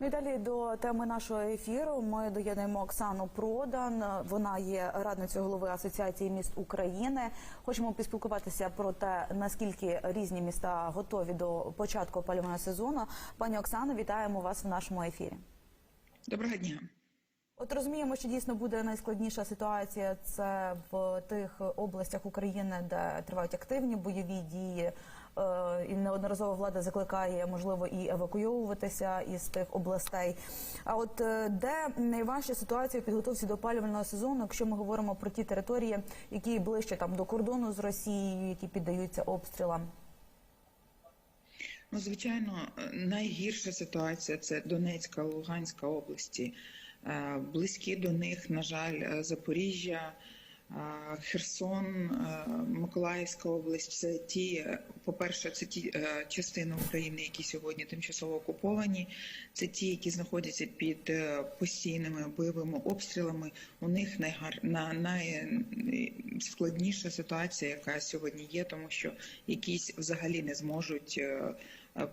Ну і далі до теми нашого ефіру. Ми доєднуємо Оксану Продан. Вона є радницею голови Асоціації міст України. Хочемо поспілкуватися про те, наскільки різні міста готові до початку опалювального сезону. Пані Оксано, вітаємо вас в нашому ефірі. Доброго дня. От розуміємо, що дійсно буде найскладніша ситуація. Це в тих областях України, де тривають активні бойові дії. Е, І неодноразово влада закликає, можливо, і евакуйовуватися із тих областей. А от е, де найважча ситуація в підготовці до опалювального сезону, якщо ми говоримо про ті території, які ближче там до кордону з Росією, які піддаються обстрілам? Ну, звичайно, найгірша ситуація це Донецька, Луганська області. Е, Близькі до них, на жаль, е, Запоріжжя, е, Херсон, Миколаївська область. Це ті, по-перше, це ті частини України, які сьогодні тимчасово окуповані. Це ті, які знаходяться під постійними бойовими обстрілами. У них найгар... на найскладніша ситуація, яка сьогодні є, тому що якісь взагалі не зможуть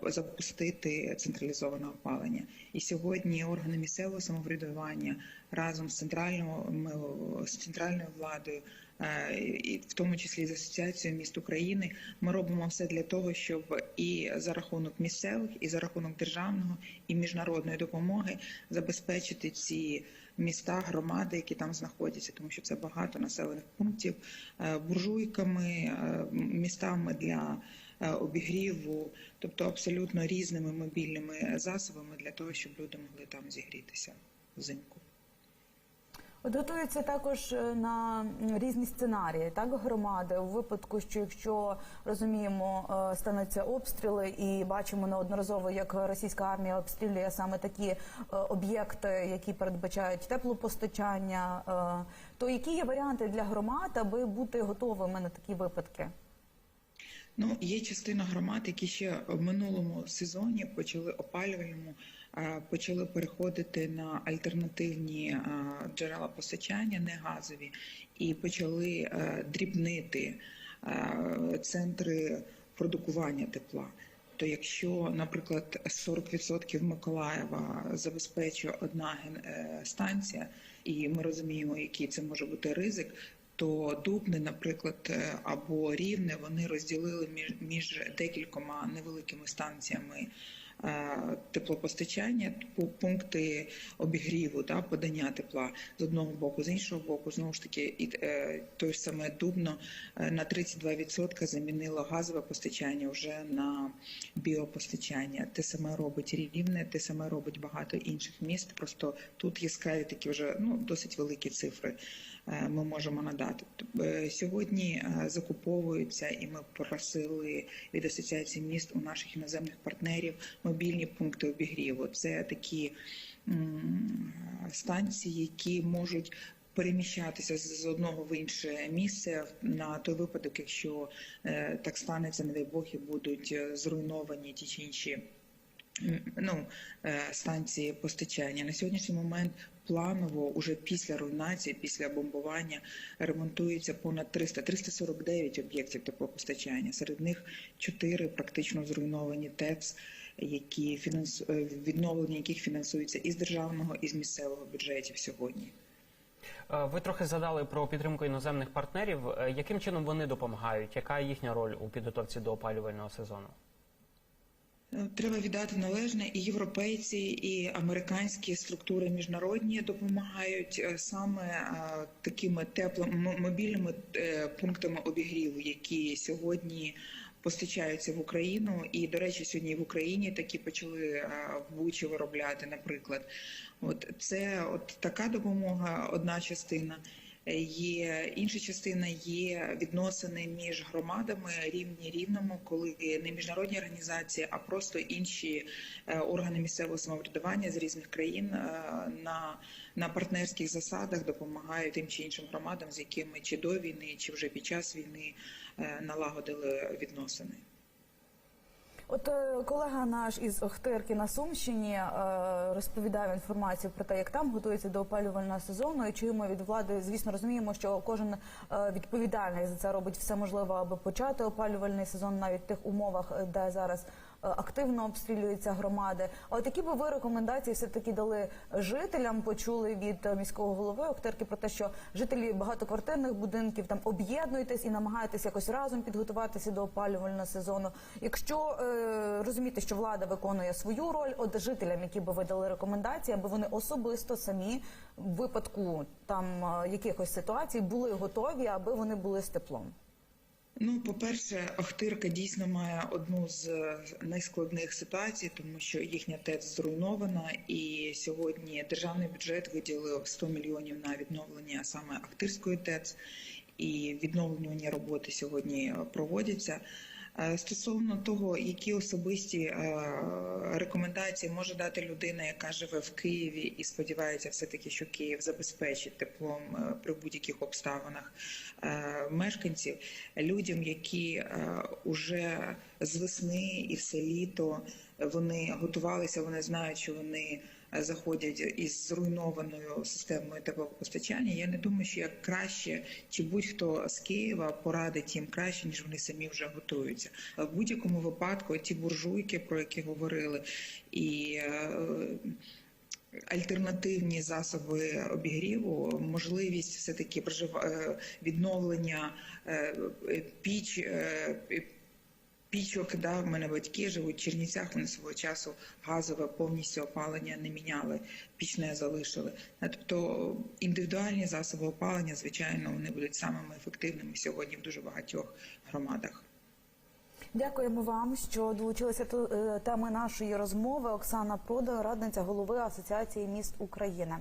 запустити централізоване опалення. І сьогодні органи місцевого самоврядування разом з центральною з центральною владою, е, в тому числі з асоціацією міст України, ми робимо все для того, щоб і за рахунок місцевих, і за рахунок державного і міжнародної допомоги забезпечити ці міста, громади, які там знаходяться, тому що це багато населених пунктів е, буржуйками, е, містами для е, обігріву, тобто абсолютно різними мобільними засобами для того, щоб люди могли там зігрітися взимку. От готуються також е, на різні сценарії, так громади у випадку, що якщо розуміємо, е, стануться обстріли, і бачимо неодноразово, як російська армія обстрілює саме такі е, об'єкти, які передбачають теплопостачання, е, то які є варіанти для громад, аби бути готовими на такі випадки? Ну, є частина громад, які ще в минулому сезоні почали опалювальному, почали переходити на альтернативні джерела постачання, не газові, і почали е, дрібнити центри продукування тепла. То якщо, наприклад, 40% Миколаєва забезпечує одна е, станція, і ми розуміємо, який це може бути ризик, то Дубни, наприклад, е, або Рівне, вони розділили між, між декількома невеликими станціями е, теплопостачання, пункти обігріву, да, подання тепла з одного боку, з іншого боку, знову ж таки, і е, той саме Дубно на 32% замінило газове постачання вже на біопостачання. Те саме робить Рівне, те саме робить багато інших міст. Просто тут яскраві такі вже ну досить великі цифри ми можемо надати. Е, Сьогодні е, закуповуються, і ми просили від асоціації міст у наших іноземних партнерів мобільні пункти обігріву. Це такі станції, які можуть переміщатися з одного в інше місце на той випадок, якщо е, так станеться, не дай Бог, і будуть е, зруйновані ті чи інші ну, е, станції постачання. На сьогоднішній момент планово, уже після руйнації, після бомбування, ремонтується понад 300, 349 об'єктів теплопостачання. Серед них 4 практично зруйновані ТЕЦ, які фінансу... е, відновлення яких фінансуються із державного, і з місцевого бюджетів сьогодні. Е, Ви трохи згадали про підтримку іноземних партнерів. Яким чином вони допомагають? Яка їхня роль у підготовці до опалювального сезону? Е, Треба віддати належне, і європейці, і американські структури міжнародні допомагають е, саме е, такими теплими мобільними пунктами обігріву, які сьогодні постачаються в Україну. І, до речі, сьогодні в Україні такі почали в Бучі виробляти, наприклад. От це от така допомога, одна частина. Є інша частина є відносини між громадами рівні рівному, коли не міжнародні організації, а просто інші е, органи місцевого самоврядування з різних країн е, на, на партнерських засадах допомагають тим чи іншим громадам, з якими чи до війни, чи вже під час війни е, налагодили відносини. От е, колега наш із Охтирки на Сумщині е, розповідав інформацію про те, як там готується до опалювального сезону. І чуємо від влади, звісно, розуміємо, що кожен е, відповідальний за це робить все можливе, аби почати опалювальний сезон навіть в тих умовах, де зараз активно обстрілюються громади. А от які би ви рекомендації все таки дали жителям? Почули від е, міського голови Охтерки про те, що жителі багатоквартирних будинків там об'єднуйтесь і намагайтесь якось разом підготуватися до опалювального сезону. Якщо е, розуміти, що влада виконує свою роль, от жителям, які би ви дали рекомендації, аби вони особисто самі в випадку там е, якихось ситуацій були готові, аби вони були з теплом. Ну, по-перше, Охтирка дійсно має одну з найскладних ситуацій, тому що їхня ТЕЦ зруйнована, і сьогодні державний бюджет виділив 100 мільйонів на відновлення саме Охтирської ТЕЦ, і відновлювані роботи сьогодні проводяться. Е, Стосовно того, які особисті е, рекомендації може дати людина, яка живе в Києві і сподівається, все таки, що Київ забезпечить теплом е, при будь-яких обставинах мешканців, людям, які вже з весни і все літо вони готувалися, вони знають, що вони заходять із зруйнованою системою теплопостачання. Я не думаю, що як краще чи будь-хто з Києва порадить їм краще, ніж вони самі вже готуються. В будь-якому випадку ті буржуйки, про які говорили, і е, альтернативні засоби обігріву, можливість все таки відновлення е, піч. Пічок, да, в мене батьки живуть в Чернівцях, вони свого часу газове повністю опалення не міняли, пічне залишили. Е, Тобто індивідуальні засоби опалення, звичайно, вони будуть самими ефективними сьогодні в дуже багатьох громадах. Дякуємо вам, що долучилися до е, теми нашої розмови. Оксана Прода, радниця голови Асоціації міст України.